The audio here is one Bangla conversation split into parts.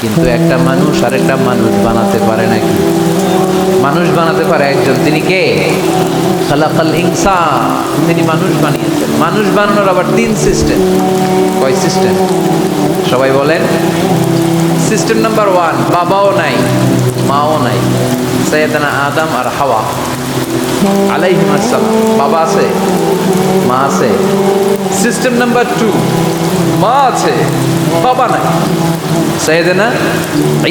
কিন্তু একটা মানুষ আর একটা মানুষ বানাতে পারে নাকি? মানুষ বানাতে পারে একজন। তিনি কে? খালাকাল ইনসান তিনি মানুষ বানিয়েছেন। মানুষ বানানোর আবার তিন সিস্টেম কয় সিস্টেম সবাই বলেন। সিস্টেম নাম্বার ওয়ান বাবাও নাই, মাও নাই। সৈয়দানা আদম আর হাওয়া। আলাইহিম বাবা আছে, মা আছে। সিস্টেম নাম্বার টু মা আছে, বাবা নাই। সৈয়দানা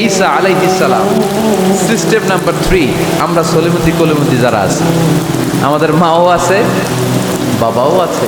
ঈসা আলাইহিস সালাম। সিস্টেম নাম্বার থ্রি আমরা সলিমতি কলিমতি যারা আছি, আমাদের মাও আছে, বাবাও আছে।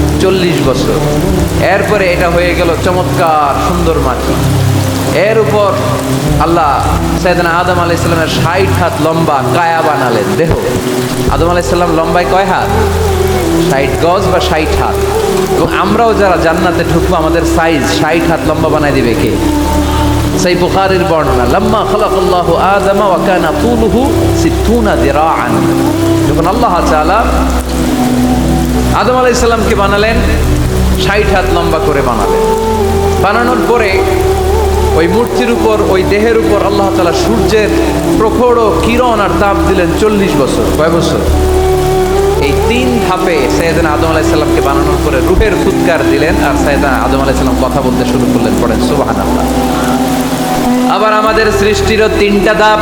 চল্লিশ বছর। এরপরে এটা হয়ে গেল চমৎকার সুন্দর মাটি। এর উপর আল্লাহ সৈয়দনা আদম আলাহ ইসলামের ষাট হাত লম্বা কায়া বানালেন। দেহ আদম আলাহ ইসলাম লম্বায় কয় হাত? ষাট গজ বা ষাট হাত। এবং আমরাও যারা জান্নাতে ঢুকবো, আমাদের সাইজ ষাট হাত লম্বা বানায় দিবে কে? সেই বুখারির বর্ণনা, লম্মা খলাকাল্লাহ আদমা ওয়া কানা তুলুহু সিত্তুনা দিরাআন। যখন আল্লাহ তাআলা আদম আলাইহিস সালামকে বানালেন, ষাট হাত লম্বা করে বানালেন। বানানোর পরে ওই মূর্তির উপর, ওই দেহের উপর আল্লাহ তাআলা সূর্যের প্রখর কিরণ আর তাপ দিলেন চল্লিশ বছর। কয় বছর? এই তিন ধাপে সৈয়দান আদম আলাইসাল্লামকে বানানোর পরে রুহের ফুৎকার দিলেন আর সৈয়দান আদম আলাইসাল্লাম কথা বলতে শুরু করলেন পড়েন সুবাহান আবার আমাদের সৃষ্টিরও তিনটা ধাপ।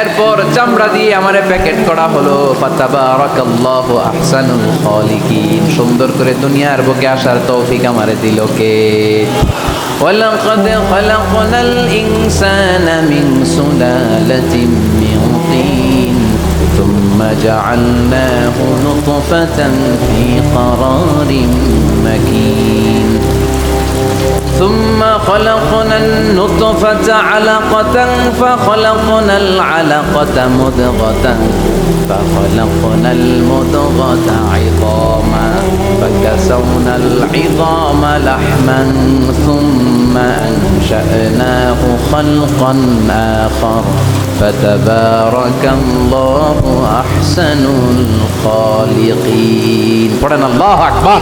এরপর চামড়া দিয়ে আমারে প্যাকেট করা হলো ফাতাবারাকাল্লাহু আহসানুল খালিকিন সুন্দর করে দুনিয়ার বুকে আসার তৌফিক আমারে দিল কে ولقد خلقنا الإنسان من سلالة من طين ثم جعلناه نطفة في قرار مكين ثم خلقنا النطفة علقة فخلقنا العلقة مضغة فخلقنا المضغة عظاما فكسونا العظام لحما ثم أنشأناه خلقا آخر فتبارك الله أحسن الخالقين. قرن الله أكبر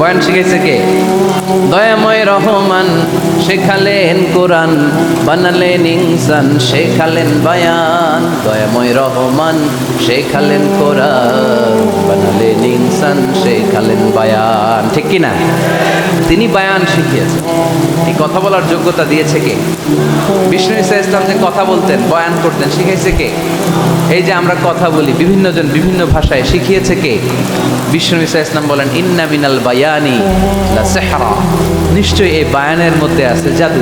বয়ান শিখেছে কে? দয়াময় রহমান শেখালেন কোরআন, বানালেন ইনসান, শেখালেন বায়ান। দয়াময় রহমান শেখালেন কোরআন, বানালেন ইনসান, শেখালেন বায়ান। ঠিক কি না? তিনি বায়ান শিখিয়েছেন। এই কথা বলার যোগ্যতা দিয়েছে কে? বিষ্ণু ইসা ইসলাম যে কথা বলতেন, বয়ান করতেন শিখেছে কে? এই যে আমরা কথা বলি বিভিন্ন জন বিভিন্ন ভাষায় শিখিয়েছে কে? বিষ্ণু ইসা ইসলাম বলেন, ইন্না মিনাল বায়ানি সেহরা। নিশ্চয়ই এই বায়ানের মধ্যে আছে জাদু।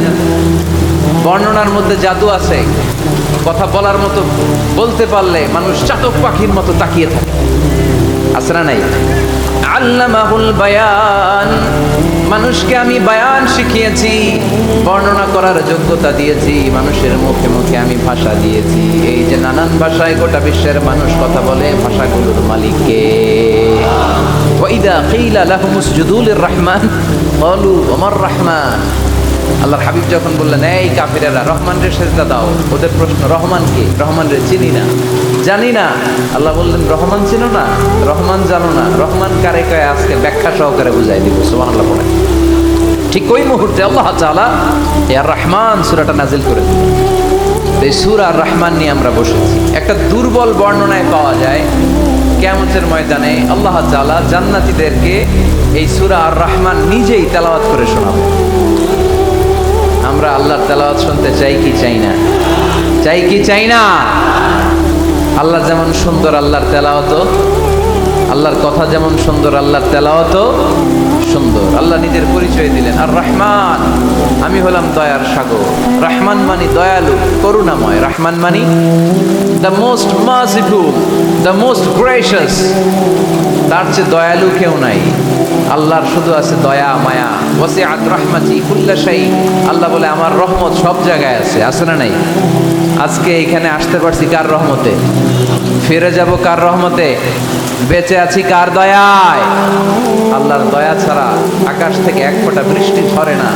বর্ণনার মধ্যে জাদু আছে। কথা বলার মতো বলতে পারলে মানুষ চাতক পাখির মতো তাকিয়ে থাকে। আছে না নাই? আল্লামাহুল বায়ান। মানুষকে আমি বায়ান শিখিয়েছি, বর্ণনা করার যোগ্যতা দিয়েছি, মানুষের মুখে মুখে আমি ভাষা দিয়েছি। এই যে নানান ভাষায় গোটা বিশ্বের মানুষ কথা বলে, ভাষাগুলোর মালিককে ওয়াইদা কিলা লাহুমুস জুদুলির রহমান ক্বালু ওমর রহমান। আল্লাহর হাবিব যখন বললেন, এই কাফিরেরা রহমান রে সেজদা দাও। ওদের প্রশ্ন, রহমান কে? রহমান রে চিনি না। জানি না। আল্লাহ বললেন, রহমান চিনো না, রহমান জানো না। রহমান কারে কয়ে? আজকে ব্যাখ্যা সহকারে বুঝাই দিব সুবহান আল্লাহ পড়ে। ঠিক ওই মুহূর্তে আল্লাহ তাআলা ইয়া রহমান সুরাটা নাজিল করে দিলেন। এই সুর আর রহমান নিয়ে আমরা বসেছি। একটা দুর্বল বর্ণনায় পাওয়া যায়, কেয়ামতের ময়দানে আল্লাহ তাআলা জান্নাতিদেরকে এই সুরা আর রহমান নিজেই তেলাওয়াত করে শোনাবে। আমরা আল্লাহর তেলাওয়াত শুনতে চাই কি চাই না? চাই কি চাই না? আল্লাহ যেমন সুন্দর আল্লাহর তেলাওয়াত। আল্লাহর কথা যেমন সুন্দর আল্লাহর তেলাওয়াত। সুন্দর। আল্লাহ নিজের পরিচয় দিলেন, আর রহমান, আমি হলাম দয়ার সাগর। রহমান মানি দয়ালু, করুণাময়। রহমান মানি the most merciful the most gracious তার চেয়ে দয়ালু কেউ নাই। আল্লাহর শুধু আছে দয়া, মায়া। ওসে আত রহমাতি কুল্লাশাই আল্লাহ বলে, আমার রহমত সব জায়গায় আছে। আছে না নাই? আজকে এখানে আসতে পারছি কার রহমতে? ফিরে যাব কার রহমতে? বেঁচে আছি কার দয়ায়? আল্লাহর দয়া ছাড়া আকাশ থেকে এক ফোঁটা বৃষ্টি ঝরে না।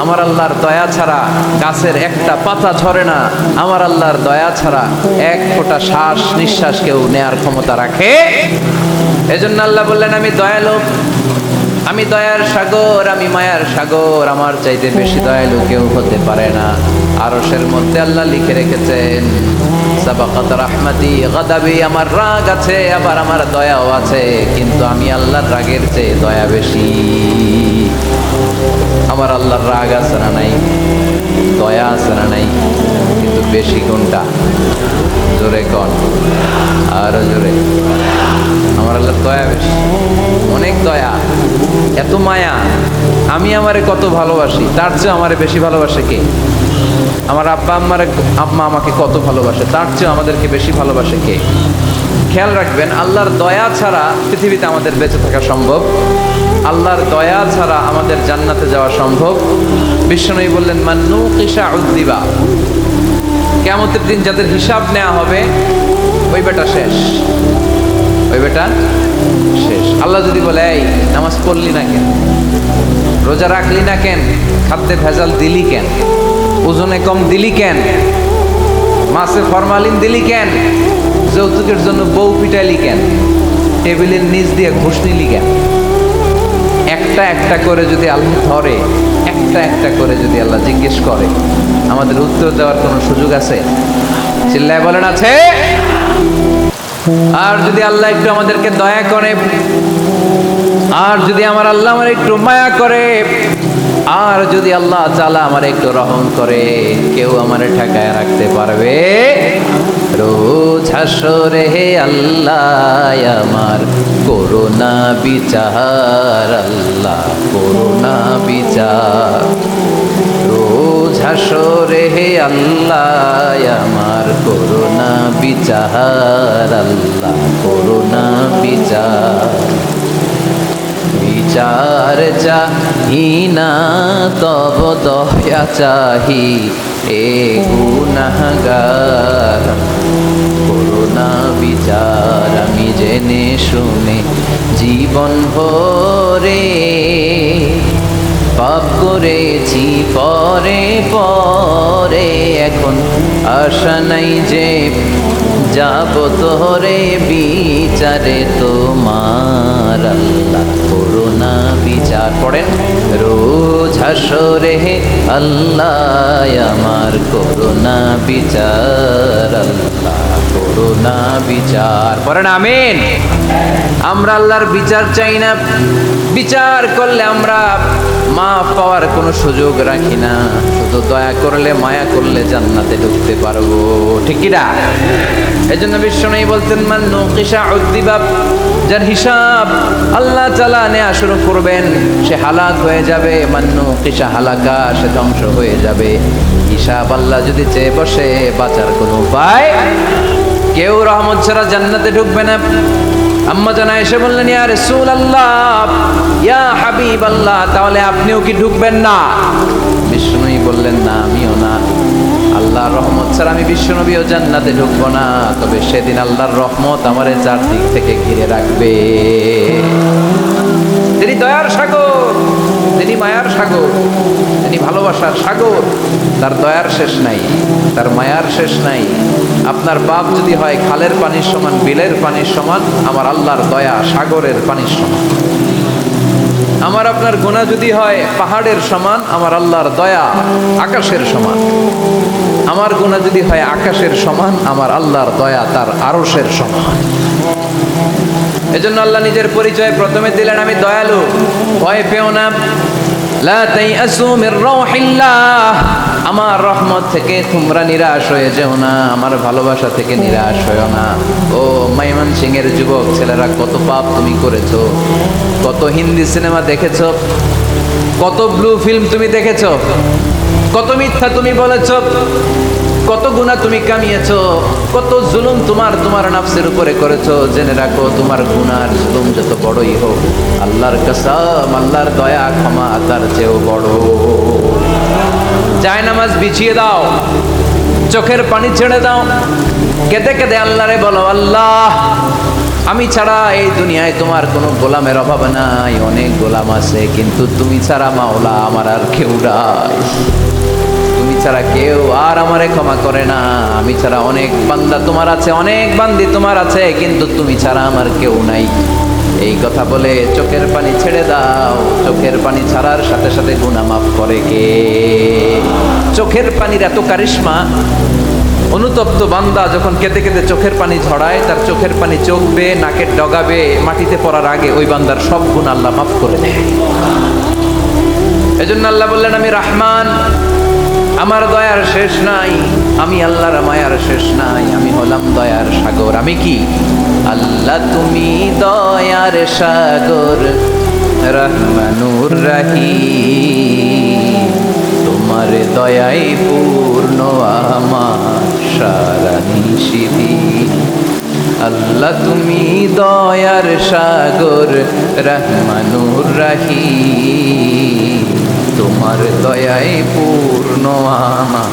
আমার আল্লাহর দয়া ছাড়া গাছের একটা পাতা ঝরে না। আমার আল্লাহর দয়া ছাড়া এক ফোঁটা শ্বাস নিঃশ্বাস কেউ নেয়ার ক্ষমতা রাখে। এজন্য আল্লাহ বললেন, আমি দয়ালু। আমি দয়ার সাগর, আমি মায়ার সাগর। আমার চাইতে বেশি দয়ালু কেউ হতে পারে না। আরশের মধ্যে আল্লাহ লিখে রেখেছেন সাবাকাত রাহমাতি, গাদাবি আমার রাগ আছে, আবার আমার দয়াও আছে, কিন্তু আমি আল্লাহর রাগের চেয়ে দয়া বেশি। আমার আল্লাহর রাগ আছে না নাই? দয়া আছে না নাই? কিন্তু বেশি কোনটা? জোরে কন। আরও জোরে। আমার আল্লাহর দয়া বেশি। অনেক দয়া। এত মায়া। আমি আমারে কত ভালোবাসি। তার চেয়ে আমারে বেশি ভালোবাসে কে? আমার আব্বা আম্মারে আম্মা আমাকে কত ভালোবাসে, তার চেয়ে আমাদেরকে বেশি ভালোবাসে কে? খেয়াল রাখবেন, আল্লাহর দয়া ছাড়া পৃথিবীতে আমাদের বেঁচে থাকা সম্ভব। আল্লাহর দয়া ছাড়া আমাদের জান্নাতে যাওয়া সম্ভব। বিশ্বনবী বললেন মান্নু কিসা উদ্দিবা কেমতের দিন যাদের হিসাব নেওয়া হবে, ওই বেটা শেষ। ওই বেটা শেষ। আল্লাহ যদি বলে, এই, নামাজ পড়লি না কেন? রোজা রাখলি না কেন? খাদ্যে ভেজাল দিলি কেন? ওজনে কম দিলি কেন? মাছে ফরমালিন দিলি কেন? যৌতুকের জন্য বউ পিটাইলি কেন? টেবিলের নিচ দিয়ে ঘুষ নিলি কেন? একটা একটা করে যদি আল্লাহ ধরে, একটা একটা করে যদি আল্লাহ জিজ্ঞেস করে, আমাদের উত্তর দেওয়ার কোনো সুযোগ আছে? চিল্লায় বলেন আছে? আর যদি আল্লাহ একটু আমাদেরকে দয়া করে, আর যদি আমার আল্লাহ আমার একটু মায়া করে আর যদি আল্লাহ চালা আমার একটু রহম করে, কেউ আমার ঠেকায় রাখতে পারবে? রোজ হাসরে হে আল্লাহ, আমার করোনা বিচার, আল্লাহ করোনা বিচার। রোজ হাসরে হে আল্লাহ, আমার করোনা বিচার, আল্লাহ করোনা বিচার। বিচার চাহি না তব দয়া চাহি, এ গুনাগার করোনা বিচার আমি জেনে শুনে জীবন ভরে পাপ করেছি, পরে পরে এখন আশা নাই যে যাব তোরে বিচারে তোমার। আল্লাহ করোনা বিচার পড়েন রোজ হাসরে আল্লাহ, আমার করোনা বিচার আল্লাহ। করোনা বিচার পড়েন আমিন। আমরা আল্লাহর বিচার চাই না। বিচার করলে আমরা মাফ পাওয়ার কোনো সুযোগ রাখি না। শুধু দয়া করলে, মায়া করলে জান্নাতে ঢুকতে পারব। ঠিক কি না? এই জন্য বিশ্বনয়ী বলতেন মান্নু কিসা উদ্দিবাব যার হিসাব আল্লাহ চালা নেওয়া শুরু করবেন, সে হালাক হয়ে যাবে। মান্নু কিসা হালাকা, সে ধ্বংস হয়ে যাবে। হিসাব আল্লাহ যদি চেয়ে বসে, বাঁচার কোনো উপায় কেউ রহমত ছাড়া জান্নাতে ঢুকবে না। আম্মা জানা এসে বললেন, ইয়া রাসূল আল্লাহ ইয়া হাবিব আল্লাহ তাহলে আপনিও কি ঢুকবেন না? বিষ্ণুই বললেন, না, আমিও না। আল্লাহর রহমত ছাড়া আমি বিশ্বনবীও জান্নাতে ঢুকবো না। তবে সেদিন আল্লাহর রহমত আমার চারদিক থেকে ঘিরে রাখবে। তিনি দয়ার সাগর তিনি মায়ার সাগর তিনি ভালোবাসার সাগর, তার দয়ার শেষ নাই, তার মায়ার শেষ নাই। আপনার বাপ যদি হয়, খালের পানির সমান, বিলের পানির সমান, আমার আল্লাহর দয়া সাগরের পানির সমান। আমার আপনার গোনা যদি হয়, পাহাড়ের সমান, আমার আল্লাহর দয়া আকাশের সমান। আমার গোনা যদি হয়, আকাশের সমান, আমার আল্লাহর দয়া তার আরসের সমান। এজন্য আল্লাহ নিজের পরিচয় প্রথমে দিলেন, আমি দয়ালু, ভয় পেও না। লা তাইয়াসু মির রাউহিল্লাহ। আমার রহমত থেকে তোমরা নিরাশ হয়ে যেও না, আমার ভালোবাসা থেকে নিরাশ হয়েও না। ও মাইমান সিং এর যুবক, ছেলেরা, কত পাপ তুমি করেছ, কত হিন্দি সিনেমা দেখেছ, কত ব্লু ফিল্ম তুমি দেখেছ, কত মিথ্যা তুমি বলেছ, কত গুণা তুমি কামিয়েছ, কত জুলুম তোমার তোমার নাফসের উপরে করেছ। জেনে রাখো, তোমার গুনার জুলুম যত বড়ই হোক, আল্লাহর কসম, আল্লাহর দয়া, ক্ষমা তার চেয়েও বড়। যায় নামাজ বিছিয়ে দাও। চোখের পানি ছেড়ে দাও। কেঁদে কেঁদে আল্লাহরে বলো, আল্লাহ, আমি ছাড়া এই দুনিয়ায় তোমার কোনো গোলামের অভাব নাই। অনেক গোলাম আছে, কিন্তু তুমি ছাড়া মাওলা আমার আর কেউ নাই। তুমি ছাড়া কেউ আর আমারে ক্ষমা করে না। আমি ছাড়া অনেক বান্দা তোমার আছে, অনেক বান্দি তোমার আছে, কিন্তু তুমি ছাড়া আমার কেউ নাই। এই কথা বলে চোখের পানি ছেড়ে দাও। চোখের পানি ছাড়ার সাথে সাথে গুণা মাফ করে কে? চোখের পানির এত কারিশ্মা। অনুতপ্ত বান্দা যখন কেঁদে কেঁদে চোখের পানি ঝরায় তার চোখের পানি চোখবে, নাকের ডগাবে, মাটিতে পড়ার আগে ওই বান্দার সব গুণ আল্লাহ মাফ করে দেয়। এজন্য আল্লাহ বললেন, আমি রাহমান, আমার দয়ার শেষ নাই। আমি আল্লাহর মায়ার শেষ নাই। আমি হলাম দয়ার সাগর। আমি কি? আল্লাহ তুমি দয়ার সাগর, রহমানুর রাহি তোমার দয়াই পূর্ণ আমার সারা আল্লাহ তুমি দয়ার সাগর, রহমানুর রাহি তোমার দয়ায় পূর্ণ আমার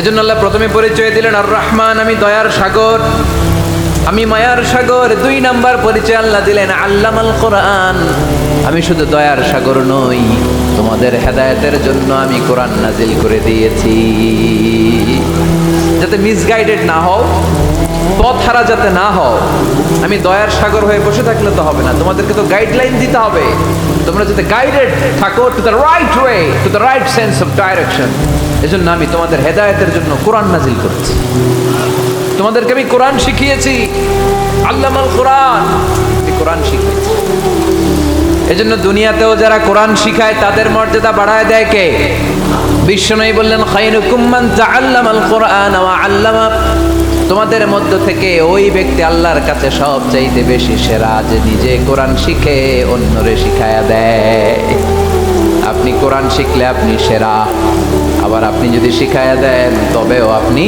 এজন্য আল্লাহ প্রথমে পরিচয় দিলেন আর রহমান আমি দয়ার সাগর। আমি মায়ার সাগর। দুই নাম্বার পরিচয় আল্লাহ দিলেন, আল্লামাল কোরআন। আমি শুধু দয়ার সাগর নই, তোমাদের হেদায়তের জন্য আমি কোরআন নাজিল করে দিয়েছি। যাতে মিসগাইডেড না হও, পথ হারা যাতে না হও, আমি দয়ার সাগর হয়ে বসে থাকলে তো হবে না। তোমাদেরকে তো গাইডলাইন দিতে হবে। তোমরা যাতে গাইডেড থাকো to the right way to the right sense of direction এজন্য আমি তোমাদের হেদায়তের জন্য কোরআন নাজিল করেছি। তোমাদেরকে আমি কোরআন শিখিয়েছি। আল্লামাল কোরআন। কোরআন শিখিয়েছি এজন্য দুনিয়াতেও যারা কোরআন শিখায়, তাদের মর্যাদা বাড়ায় দেয় কে? বিশ্বনবী বললেন খাইরুকুম মান তাআল্লামাল কোরআন আল্লামা তোমাদের মধ্য থেকে ওই ব্যক্তি আল্লাহর কাছে সব চাইতে বেশি সেরা যে নিজে কোরআন শিখে, অন্যরে শিখায়া দেয়। আপনি কোরআন শিখলে আপনি সেরা। আবার আপনি যদি শিখায়া দেন, তবেও আপনি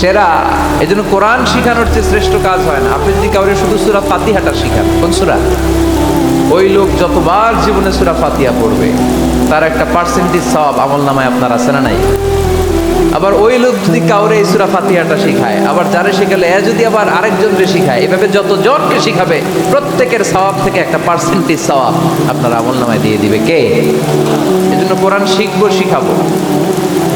সেরা। এই জন্য কোরআন শিখানোর চেয়ে শ্রেষ্ঠ কাজ হয় না। আপনি যদি কাউরে শুধু সুরা ফাতিহাটা শিখান, কোন সুরা? ওই লোক যতবার জীবনে সুরা ফাতিহা পড়বে, তার একটা পার্সেন্টেজ সব আমল নামায় আপনার আছে না নাই? আবার ওই লোক যদি কাউরে এই সুরা ফাতিহাটা শিখায়, আবার যারা শিখালে, এ যদি আবার আরেকজনকে শিখায়, এভাবে যত জনকে শিখাবে, প্রত্যেকের সওয়াব থেকে একটা পার্সেন্টেজ সওয়াব আপনার আমল নামায় দিয়ে দিবে কে? এজন্য কোরআন শিখব, শিখাবো।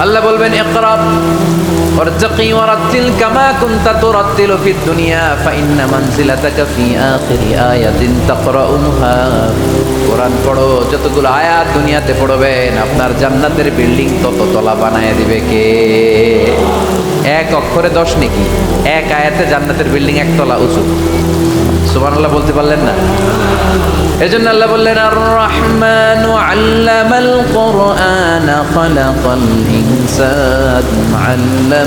আল্লাহ বলবেন ইকরা وارتقي ورتل كما كنت ترتل في الدنيا فإن منزلتك في آخر آية تقرأها কোরআন পড়ো যতগুলো আয়াত দুনিয়াতে পড়বেন আপনার জান্নাতের বিল্ডিং তত তলা বানায় দিবে কে এক অক্ষরে দশ নাকি এক আয়াতে জান্নাতের বিল্ডিং একতলা উঁচু সুবহানাল্লাহ বলতে পারলেন না এজন্য আল্লাহ বললেন আর রহমান আল্লামাল কোরআন খালাকাল ইনসান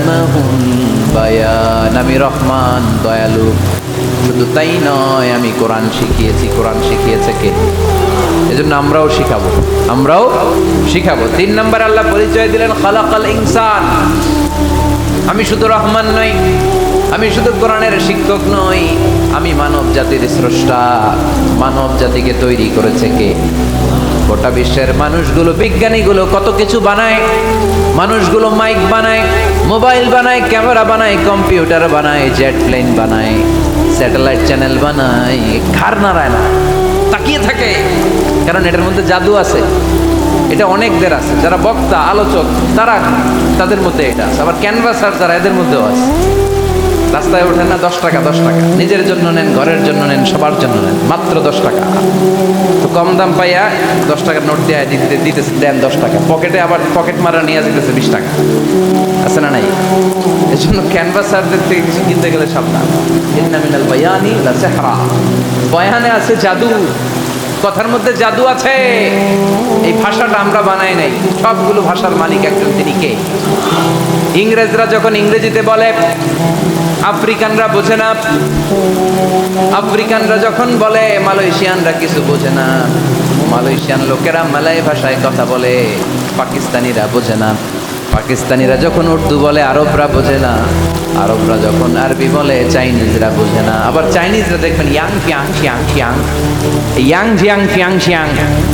আল্লামাহুল বায়ান আমি রহমান দয়ালু শুধু তাই নয় আমি কোরআন শিখিয়েছি কোরআন শিখিয়েছে কে এজন্য আমরাও শিখাবো। আমরাও শিখাবো। তিন নম্বর আল্লাহ পরিচয় দিলেন, খালাকাল ইনসান। আমি শুধু রহমান নই, আমি শুধু কোরআনের শিক্ষক নই, আমি মানব জাতির স্রষ্টা, মানব জাতিকে তৈরি করেছে কে? গোটা বিশ্বের মানুষগুলো, বিজ্ঞানীগুলো কত কিছু বানায়, মানুষগুলো মাইক বানায় মোবাইল বানায়, ক্যামেরা বানায়, কম্পিউটার বানায়, জেট প্লেন বানায়, স্যাটেলাইট চ্যানেল বানায়, ঘাড় নাড়ায় না, তাকিয়ে থাকে। কারণ এটার মধ্যে জাদু আছে। এটা অনেকদের আছে। যারা বক্তা, আলোচক, তারা তাদের মধ্যে এটা আছে। আবার ক্যানভাসার যারা, এদের মধ্যেও আছে। রাস্তায় ওঠেন না, দশ টাকা দশ টাকা। নিজের জন্য নেন, ঘরের জন্য নেন, সবার জন্য নেন, মাত্র দশ টাকা। তো কম দাম পাইয়া দশ টাকার নোট দেয় দিতে দিতেছে, দেন দশ টাকা। পকেটে আবার পকেট মারা নিয়ে যেতেছে বিশ টাকা। আছে না নাই? এর জন্য ক্যানভাসারদের থেকে কিছু কিনতে গেলে সাবধান। ইন্না মিনাল বায়ানি লা সেহরা। বয়ানে আছে জাদু। কথার মধ্যে জাদু আছে। এই ভাষাটা আমরা বানাই নাই। সবগুলো ভাষার মালিক একজন, তিনি কে? ইংরেজরা যখন ইংরেজিতে বলে, আফ্রিকানরা বোঝে না। আফ্রিকানরা যখন বলে, মালয়েশিয়ানরা কিছু বোঝে না। মালয়েশিয়ান লোকেরা মালয় ভাষায় কথা বলে, পাকিস্তানিরা বোঝে না। পাকিস্তানিরা যখন উর্দু বলে, আরবরা বোঝে না। আরবরা যখন আরবি বলে, চাইনিজরা বোঝে না। আবার চাইনিজরা দেখবেন, ইয়াং ফিয়াং ফিয়াং ফিয়াং। ইয়াং ফিয়াং ফিয়াং ফিয়াং।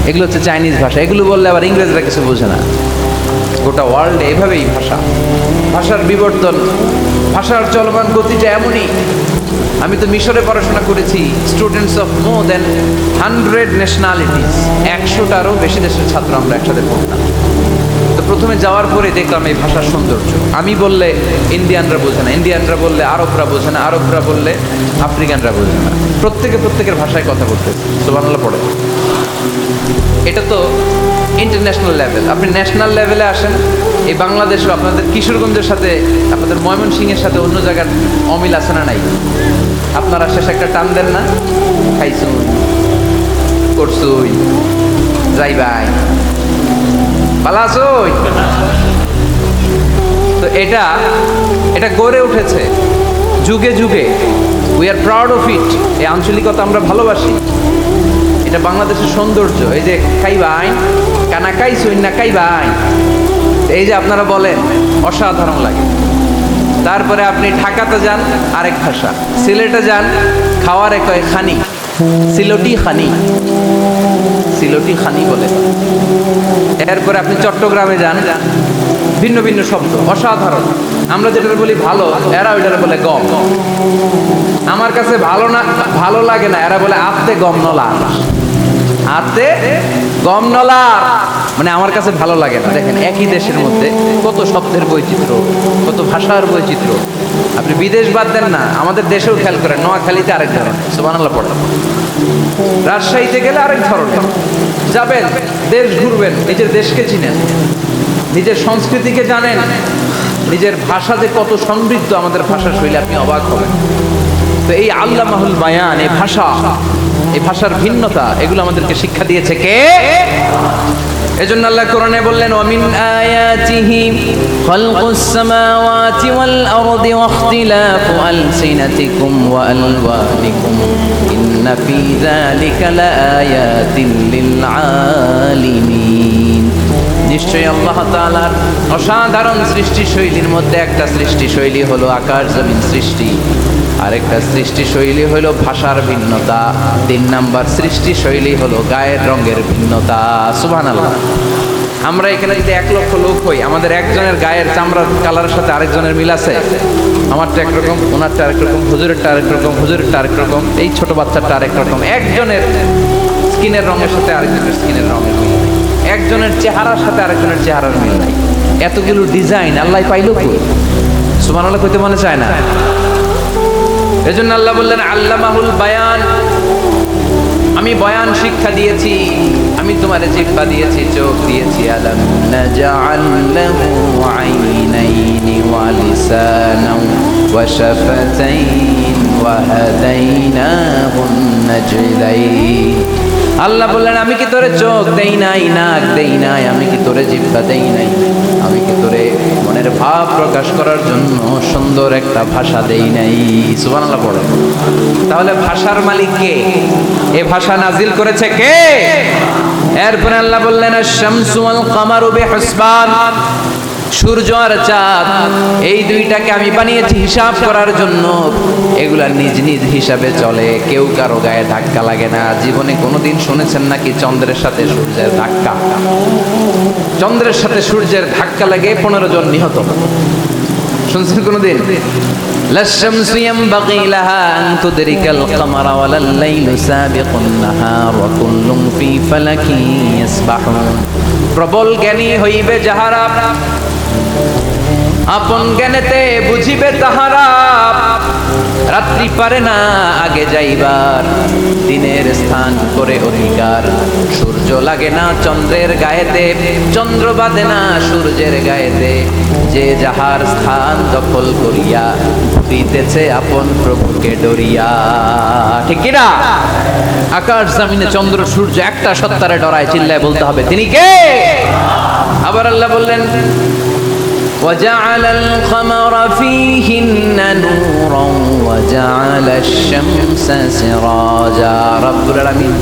এগুলো হচ্ছে চাইনিজ ভাষা। এগুলো বললে আবার ইংরেজরা কিছু বোঝে না। গোটা ওয়ার্ল্ডে এভাবেই ভাষা। ভাষার বিবর্তন, ভাষার চলমান গতিটা এমনই। আমি তো মিশরে পড়াশোনা করেছি students of more than hundred nationalities একশোটারও বেশি দেশের ছাত্র আমরা একসাথে পড়তাম। তো প্রথমে যাওয়ার পরে দেখলাম এই ভাষার সৌন্দর্য। আমি বললে ইন্ডিয়ানরা বোঝে না, ইন্ডিয়ানরা বললে আরবরা বোঝে না, আরবরা বললে আফ্রিকানরা বোঝে না। প্রত্যেকে প্রত্যেকের ভাষায় কথা বলতে সুবানাল্লাহ পড়ে। এটা তো ইন্টারন্যাশনাল লেভেল আপনি ন্যাশনাল লেভেলে আসেন, এই বাংলাদেশও আপনাদের কিশোরগঞ্জের সাথে, আপনাদের ময়মনসিংহের সাথে অন্য জায়গার অমিল আছে না নাই? আপনারা শেষে একটা টান দেন না? খাইছুন, করছুই, যাই ভাই। ভালো আছোই তো এটা এটা গড়ে উঠেছে। যুগে যুগে we are proud of it এই আঞ্চলিকতা আমরা ভালোবাসি। এটা বাংলাদেশের সৌন্দর্য। এই যে খাইবাই কানা খাইছুই না খাইবাই এই যে আপনারা বলেন, অসাধারণ লাগে। তারপরে আপনি ঢাকাতে যান, আরেক ভাষা। সিলেটে যান, খাওয়ার এক খানি। সিলটি খানি। সিলটি খানি বলে। এরপরে আপনি চট্টগ্রামে যান, ভিন্ন ভিন্ন শব্দ, অসাধারণ। আমরা যেটা বলি ভালো, এরা ওইটারে বলে গম। আমার কাছে ভালো না, ভালো লাগে না, এরা বলে আত্মে গম নলা। আত্মে গম নলা মানে আমার কাছে ভালো লাগে না। দেখেন, একই দেশের মধ্যে কত শব্দের বৈচিত্র্য, কত ভাষার বৈচিত্র্য। আপনি বিদেশ বাদ দেন না, আমাদের দেশেও খেয়াল করেন, নোয়াখালীতে আরেক ধরনের। সুবানাল্লাহ পড়ে রাজশাহীতে গেলে আরেক ধরনের। যাবেন, দেশ ঘুরবেন, নিজের দেশকে চিনেন, নিজের সংস্কৃতিকে জানেন, নিজের ভাষা যে কত সমৃদ্ধ আমাদের ভাষা শৈলী, আপনি অবাক হবেন। তো এই আল্লাহ মাহুল বায়ান, এই ভাষা এই ভাষার ভিন্নতা, এগুলো আমাদেরকে শিক্ষা দিয়েছে কে? এজন্য আল্লাহ কোরআনে বললেন অমিন আয়াতিহি খালকুস সামাওয়াতি ওয়াল আরদি ওয়া ইখতিলাফু আলসিনাতিকুম ওয়া আলওয়ানিকুম। ইন্না ফি যালিকা লাআয়াতিন লিল আলিমিন। নিশ্চয়ই আল্লাহ তাআলার অসাধারণ সৃষ্টি শৈলীর মধ্যে একটা সৃষ্টি শৈলী হলো আকাশ জমিন সৃষ্টি। আরেকটা সৃষ্টি শৈলী হলো ভাষার ভিন্নতা। তিন নাম্বার সৃষ্টি শৈলী হলো গায়ের রঙের ভিন্নতা। সুবহানাল্লাহ। আমরা এখানে যদি এক লক্ষ লোক হই, আমাদের একজনের গায়ের চামড়ার কালারের সাথে আরেকজনের মিল আছে? আমারটা একরকম ওনারটা আরেক রকম, হুজুরেরটা আরেক রকম, হুজুরেরটা আরেক রকম, এই ছোট বাচ্চাটা আরেক রকম। একজনের স্কিনের রঙের সাথে আরেকজনের স্কিনের রঙের মিল। একজনের চেহারার সাথে আরেকজনের চেহারার মিল নাই। এতগুলো ডিজাইন আল্লাহ পাইলো কই? সুমান আল্লাহ কইতে মনে চায় না? এজন্য আল্লাহ বললেন, আল্লামাহুল বায়ান। আমি বয়ান শিক্ষা দিয়েছি, আমি তোমার জিহ্বা দিয়েছি, চোখ দিয়েছি, আলাম নাজআল লাহু আইনাইনি ওয়া লিসানাও ওয়া শাফাতাইন ওয়া হাদাইনাহু নাজদাইন আল্লাহ বললেন, আমি কি তোরে চোখ দেই নাই, নাক দেই নাই? আমি কি তোরে জিহ্বা দেই নাই? আমি কি তোরে মনের ভাব প্রকাশ করার জন্য সুন্দর একটা ভাষা দেই নাই? সুবহানাল্লাহ পড়ে। তাহলে ভাষার মালিক কে? এ ভাষা নাজিল করেছে কে? এরপরে আল্লাহ বললেন শামসু আল কামারু বিহুসবান। সূর্য আর চাঁদ এই দুইটাকে আমি বানিয়েছি হিসাব করার জন্য এগুলা নিজ নিজ হিসাবে চলে কেউ কারো গায়ে ধাক্কা লাগে না জীবনে কোনোদিন শুনেছেন নাকি চন্দ্রের সাথে সূর্যের ধাক্কা চন্দ্রের সাথে সূর্যের ধাক্কা লাগে পনেরো জন নিহত শুনছেন কোনোদিন لا الشمس ينبغي لها أن تدرك القمر ولا الليل سابق النهار وكل في فلك يسبحون প্রবল জ্ঞানী হইবে যাহারা আপন জ্ঞানেতে বুঝিবে তাহারা। রাত্রি পারে না আগে যাইবার। দিনের স্থান করে অধিকার। সূর্য লাগে না চন্দ্রের গায়েতে। চন্দ্র বাঁধে না সূর্যের গায়েতে। যে যাহার স্থান দখল করিয়া দিতেছে আপন প্রভুকে ডরিয়া। ঠিক কিনা? আকাশ জামিনে চন্দ্র, সূর্য একটা সত্তারে ডরায়, চিল্লায় বলতে হবে। তিনি কে? আবার আল্লাহ বললেন وجعل القمر فيهن نورا وجعل الشمس سراجا. رب العالمين